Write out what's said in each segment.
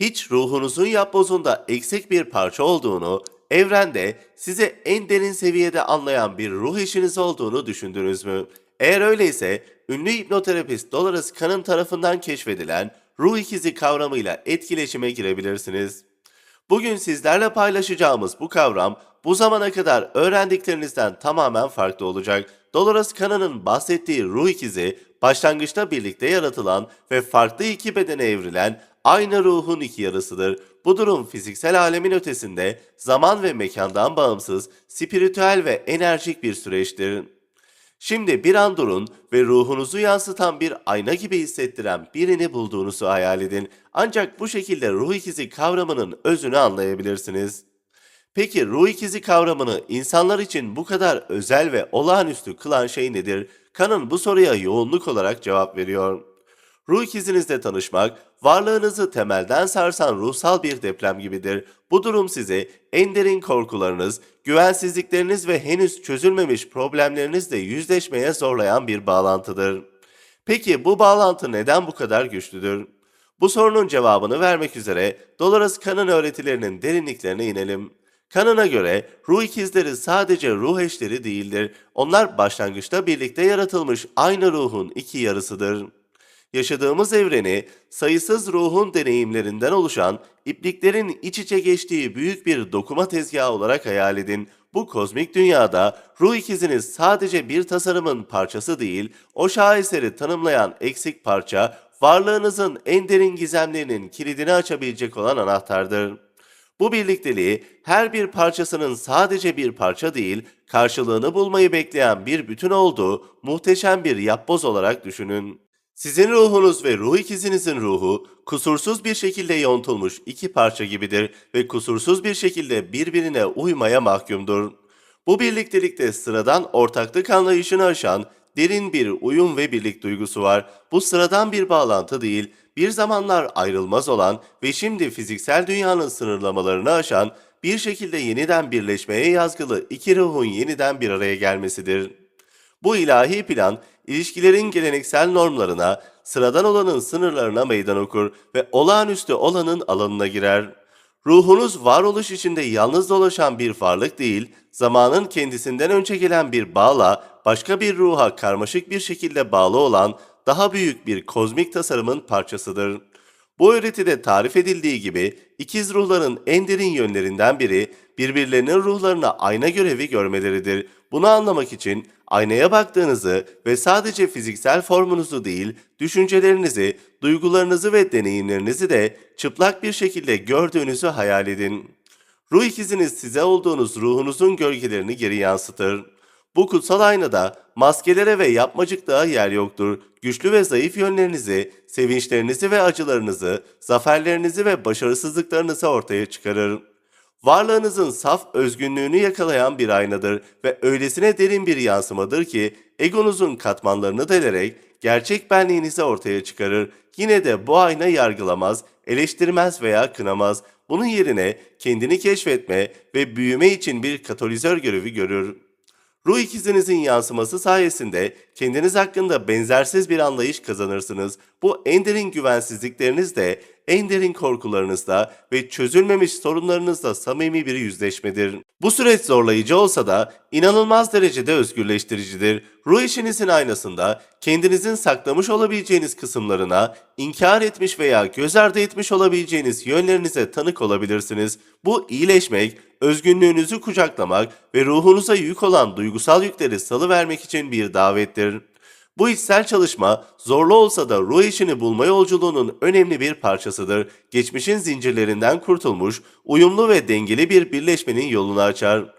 hiç ruhunuzun yapbozunda eksik bir parça olduğunu, evrende size en derin seviyede anlayan bir ruh eşiniz olduğunu düşündünüz mü? Eğer öyleyse ünlü hipnoterapist Dolores Cannon tarafından keşfedilen ruh ikizi kavramıyla etkileşime girebilirsiniz. Bugün sizlerle paylaşacağımız bu kavram bu zamana kadar öğrendiklerinizden tamamen farklı olacak. Dolores Cannon'ın bahsettiği ruh ikizi başlangıçta birlikte yaratılan ve farklı iki bedene evrilen aynı ruhun iki yarısıdır. Bu durum fiziksel alemin ötesinde zaman ve mekandan bağımsız, spiritüel ve enerjik bir süreçtir. Şimdi bir an durun ve ruhunuzu yansıtan bir ayna gibi hissettiren birini bulduğunuzu hayal edin. Ancak bu şekilde ruh ikizi kavramının özünü anlayabilirsiniz. Peki ruh ikizi kavramını insanlar için bu kadar özel ve olağanüstü kılan şey nedir? Kanın bu soruya yoğunluk olarak cevap veriyor. Ruh ikizinizle tanışmak, varlığınızı temelden sarsan ruhsal bir deprem gibidir. Bu durum sizi en derin korkularınız, güvensizlikleriniz ve henüz çözülmemiş problemlerinizle yüzleşmeye zorlayan bir bağlantıdır. Peki bu bağlantı neden bu kadar güçlüdür? Bu sorunun cevabını vermek üzere Dolores Cannon öğretilerinin derinliklerine inelim. Cannon'a göre ruh ikizleri sadece ruh eşleri değildir. Onlar başlangıçta birlikte yaratılmış aynı ruhun iki yarısıdır. Yaşadığımız evreni sayısız ruhun deneyimlerinden oluşan ipliklerin iç içe geçtiği büyük bir dokuma tezgahı olarak hayal edin. Bu kozmik dünyada ruh ikiziniz sadece bir tasarımın parçası değil, o şaheseri tanımlayan eksik parça, varlığınızın en derin gizemlerinin kilidini açabilecek olan anahtardır. Bu birlikteliği her bir parçasının sadece bir parça değil, karşılığını bulmayı bekleyen bir bütün olduğu muhteşem bir yapboz olarak düşünün. Sizin ruhunuz ve ruh ikizinizin ruhu kusursuz bir şekilde yontulmuş iki parça gibidir ve kusursuz bir şekilde birbirine uymaya mahkumdur. Bu birliktelikte sıradan ortaklık anlayışını aşan derin bir uyum ve birlik duygusu var. Bu sıradan bir bağlantı değil, bir zamanlar ayrılmaz olan ve şimdi fiziksel dünyanın sınırlamalarını aşan bir şekilde yeniden birleşmeye yazgılı iki ruhun yeniden bir araya gelmesidir. Bu ilahi plan, ilişkilerin geleneksel normlarına, sıradan olanın sınırlarına meydan okur ve olağanüstü olanın alanına girer. Ruhunuz varoluş içinde yalnız dolaşan bir varlık değil, zamanın kendisinden önce gelen bir bağla başka bir ruha karmaşık bir şekilde bağlı olan daha büyük bir kozmik tasarımın parçasıdır. Bu öğretide tarif edildiği gibi ikiz ruhların en derin yönlerinden biri birbirlerinin ruhlarına ayna görevi görmeleridir. Bunu anlamak için aynaya baktığınızı ve sadece fiziksel formunuzu değil, düşüncelerinizi, duygularınızı ve deneyimlerinizi de çıplak bir şekilde gördüğünüzü hayal edin. Ruh ikiziniz size olduğunuz ruhunuzun gölgelerini geri yansıtır. Bu kutsal aynada maskelere ve yapmacıklığa yer yoktur. Güçlü ve zayıf yönlerinizi, sevinçlerinizi ve acılarınızı, zaferlerinizi ve başarısızlıklarınızı ortaya çıkarır. Varlığınızın saf özgünlüğünü yakalayan bir aynadır ve öylesine derin bir yansımadır ki egonuzun katmanlarını delerek gerçek benliğinizi ortaya çıkarır. Yine de bu ayna yargılamaz, eleştirmez veya kınamaz. Bunun yerine kendini keşfetme ve büyüme için bir katalizör görevi görür. Ruh ikizinizin yansıması sayesinde kendiniz hakkında benzersiz bir anlayış kazanırsınız. Bu en derin güvensizliklerinizde, en derin korkularınızda ve çözülmemiş sorunlarınızla samimi bir yüzleşmedir. Bu süreç zorlayıcı olsa da inanılmaz derecede özgürleştiricidir. Ruh işinizin aynasında kendinizin saklamış olabileceğiniz kısımlarına, inkar etmiş veya göz ardı etmiş olabileceğiniz yönlerinize tanık olabilirsiniz. Bu iyileşmek, özgünlüğünüzü kucaklamak ve ruhunuza yük olan duygusal yükleri salıvermek için bir davettir. Bu içsel çalışma zorlu olsa da ruh işini bulma yolculuğunun önemli bir parçasıdır. Geçmişin zincirlerinden kurtulmuş, uyumlu ve dengeli bir birleşmenin yolunu açar.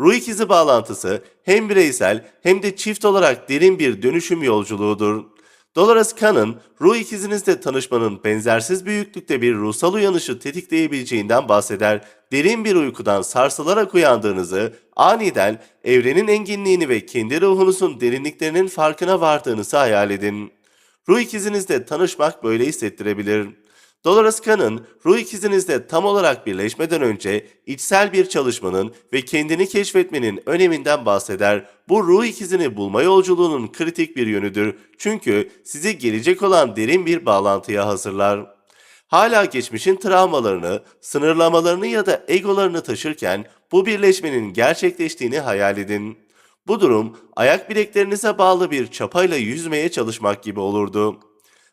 Ruh ikizi bağlantısı hem bireysel hem de çift olarak derin bir dönüşüm yolculuğudur. Dolores Cannon, ruh ikizinizle tanışmanın benzersiz büyüklükte bir ruhsal uyanışı tetikleyebileceğinden bahseder. Derin bir uykudan sarsılarak uyandığınızı, aniden evrenin enginliğini ve kendi ruhunuzun derinliklerinin farkına vardığınızı hayal edin. Ruh ikizinizle tanışmak böyle hissettirebilir. Dolores Cannon, ruh ikizinizle tam olarak birleşmeden önce içsel bir çalışmanın ve kendini keşfetmenin öneminden bahseder. Bu ruh ikizini bulma yolculuğunun kritik bir yönüdür. Çünkü sizi gelecek olan derin bir bağlantıya hazırlar. Hala geçmişin travmalarını, sınırlamalarını ya da egolarını taşırken bu birleşmenin gerçekleştiğini hayal edin. Bu durum ayak bileklerinize bağlı bir çapayla yüzmeye çalışmak gibi olurdu.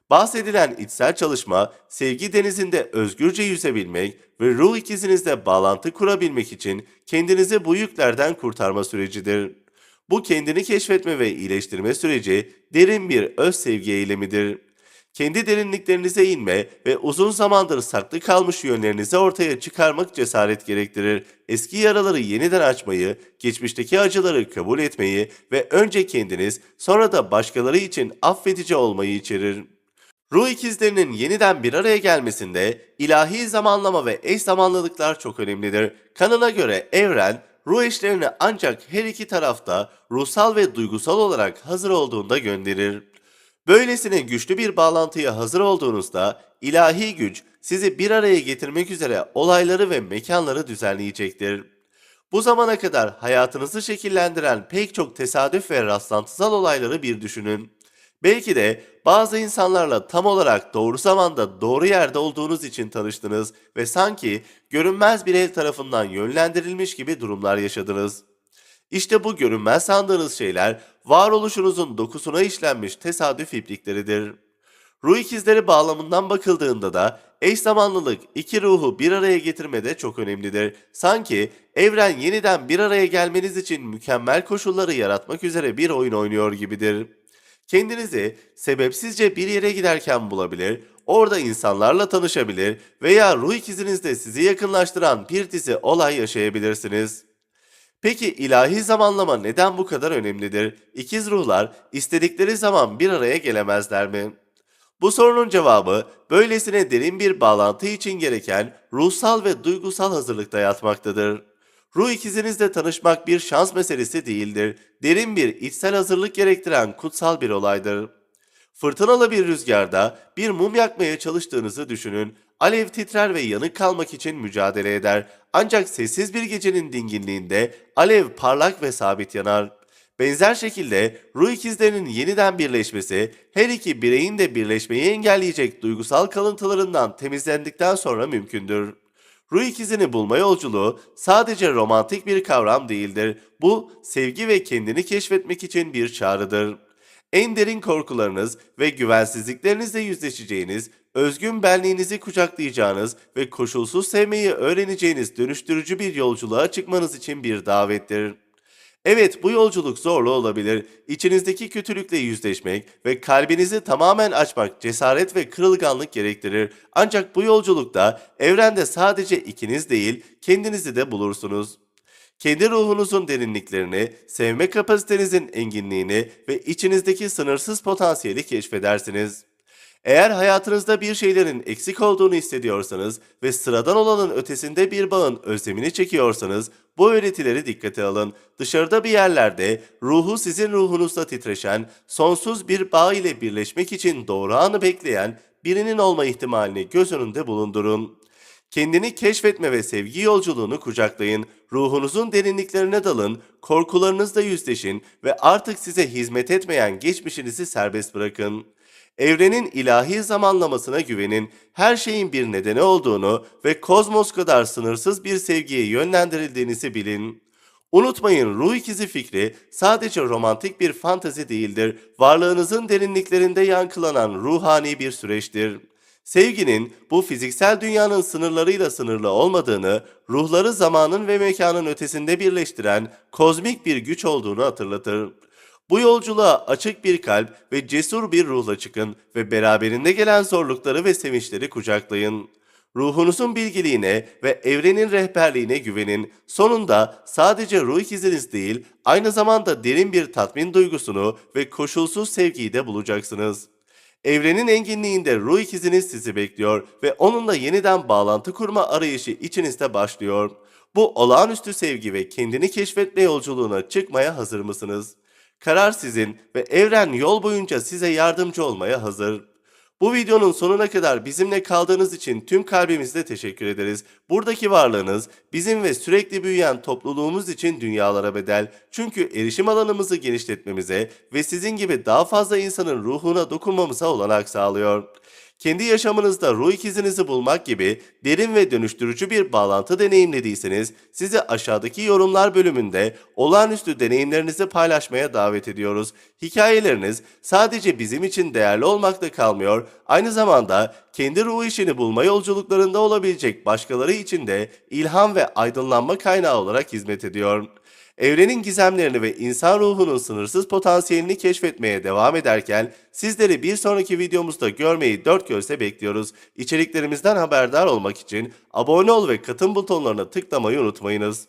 Bahsedilen içsel çalışma, sevgi denizinde özgürce yüzebilmek ve ruh ikizinizle bağlantı kurabilmek için kendinizi bu yüklerden kurtarma sürecidir. Bu kendini keşfetme ve iyileştirme süreci derin bir öz sevgi eylemidir. Kendi derinliklerinize inme ve uzun zamandır saklı kalmış yönlerinizi ortaya çıkarmak cesaret gerektirir. Eski yaraları yeniden açmayı, geçmişteki acıları kabul etmeyi ve önce kendiniz sonra da başkaları için affedici olmayı içerir. Ruh ikizlerinin yeniden bir araya gelmesinde ilahi zamanlama ve eş zamanlılıklar çok önemlidir. Kanına göre evren, ruh eşlerini ancak her iki tarafta ruhsal ve duygusal olarak hazır olduğunda gönderir. Böylesine güçlü bir bağlantıya hazır olduğunuzda ilahi güç sizi bir araya getirmek üzere olayları ve mekanları düzenleyecektir. Bu zamana kadar hayatınızı şekillendiren pek çok tesadüf ve rastlantısal olayları bir düşünün. Belki de bazı insanlarla tam olarak doğru zamanda doğru yerde olduğunuz için tanıştınız ve sanki görünmez bir el tarafından yönlendirilmiş gibi durumlar yaşadınız. İşte bu görünmez sandığınız şeyler varoluşunuzun dokusuna işlenmiş tesadüf iplikleridir. Ruh ikizleri bağlamından bakıldığında da eş zamanlılık iki ruhu bir araya getirmede çok önemlidir. Sanki evren yeniden bir araya gelmeniz için mükemmel koşulları yaratmak üzere bir oyun oynuyor gibidir. Kendinizi sebepsizce bir yere giderken bulabilir, orada insanlarla tanışabilir veya ruh ikizinizle sizi yakınlaştıran bir dizi olay yaşayabilirsiniz. Peki ilahi zamanlama neden bu kadar önemlidir? İkiz ruhlar istedikleri zaman bir araya gelemezler mi? Bu sorunun cevabı böylesine derin bir bağlantı için gereken ruhsal ve duygusal hazırlıkta yatmaktadır. Ruh ikizinizle tanışmak bir şans meselesi değildir. Derin bir içsel hazırlık gerektiren kutsal bir olaydır. Fırtınalı bir rüzgarda bir mum yakmaya çalıştığınızı düşünün. Alev titrer ve yanık kalmak için mücadele eder. Ancak sessiz bir gecenin dinginliğinde alev parlak ve sabit yanar. Benzer şekilde ruh ikizlerinin yeniden birleşmesi her iki bireyin de birleşmeyi engelleyecek duygusal kalıntılarından temizlendikten sonra mümkündür. Ruh ikizini bulma yolculuğu sadece romantik bir kavram değildir. Bu sevgi ve kendini keşfetmek için bir çağrıdır. En derin korkularınız ve güvensizliklerinizle yüzleşeceğiniz, özgün benliğinizi kucaklayacağınız ve koşulsuz sevmeyi öğreneceğiniz dönüştürücü bir yolculuğa çıkmanız için bir davettir. Evet bu yolculuk zorlu olabilir. İçinizdeki kötülükle yüzleşmek ve kalbinizi tamamen açmak cesaret ve kırılganlık gerektirir. Ancak bu yolculukta evrende sadece ikiniz değil kendinizi de bulursunuz. Kendi ruhunuzun derinliklerini, sevme kapasitenizin enginliğini ve içinizdeki sınırsız potansiyeli keşfedersiniz. Eğer hayatınızda bir şeylerin eksik olduğunu hissediyorsanız ve sıradan olanın ötesinde bir bağın özlemini çekiyorsanız bu öğretileri dikkate alın. Dışarıda bir yerlerde ruhu sizin ruhunuzla titreşen, sonsuz bir bağ ile birleşmek için doğru anı bekleyen birinin olma ihtimalini göz önünde bulundurun. Kendini keşfetme ve sevgi yolculuğunu kucaklayın, ruhunuzun derinliklerine dalın, korkularınızla yüzleşin ve artık size hizmet etmeyen geçmişinizi serbest bırakın. Evrenin ilahi zamanlamasına güvenin, her şeyin bir nedeni olduğunu ve kozmos kadar sınırsız bir sevgiye yönlendirildiğinizi bilin. Unutmayın ruh ikizi fikri sadece romantik bir fantezi değildir, varlığınızın derinliklerinde yankılanan ruhani bir süreçtir. Sevginin bu fiziksel dünyanın sınırlarıyla sınırlı olmadığını, ruhları zamanın ve mekanın ötesinde birleştiren kozmik bir güç olduğunu hatırlatır. Bu yolculuğa açık bir kalp ve cesur bir ruhla çıkın ve beraberinde gelen zorlukları ve sevinçleri kucaklayın. Ruhunuzun bilgiliğine ve evrenin rehberliğine güvenin. Sonunda sadece ruh ikiziniz değil, aynı zamanda derin bir tatmin duygusunu ve koşulsuz sevgiyi de bulacaksınız. Evrenin enginliğinde ruh ikiziniz sizi bekliyor ve onunla yeniden bağlantı kurma arayışı içinizde başlıyor. Bu olağanüstü sevgi ve kendini keşfetme yolculuğuna çıkmaya hazır mısınız? Karar sizin ve evren yol boyunca size yardımcı olmaya hazır. Bu videonun sonuna kadar bizimle kaldığınız için tüm kalbimizle teşekkür ederiz. Buradaki varlığınız bizim ve sürekli büyüyen topluluğumuz için dünyalara bedel. Çünkü erişim alanımızı genişletmemize ve sizin gibi daha fazla insanın ruhuna dokunmamıza olanak sağlıyor. Kendi yaşamınızda ruh ikizinizi bulmak gibi derin ve dönüştürücü bir bağlantı deneyimlediyseniz sizi aşağıdaki yorumlar bölümünde olağanüstü deneyimlerinizi paylaşmaya davet ediyoruz. Hikayeleriniz sadece bizim için değerli olmakta kalmıyor, aynı zamanda kendi ruh işini bulma yolculuklarında olabilecek başkaları için de ilham ve aydınlanma kaynağı olarak hizmet ediyor. Evrenin gizemlerini ve insan ruhunun sınırsız potansiyelini keşfetmeye devam ederken sizleri bir sonraki videomuzda görmeyi dört gözle bekliyoruz. İçeriklerimizden haberdar olmak için abone ol ve katıl butonlarına tıklamayı unutmayınız.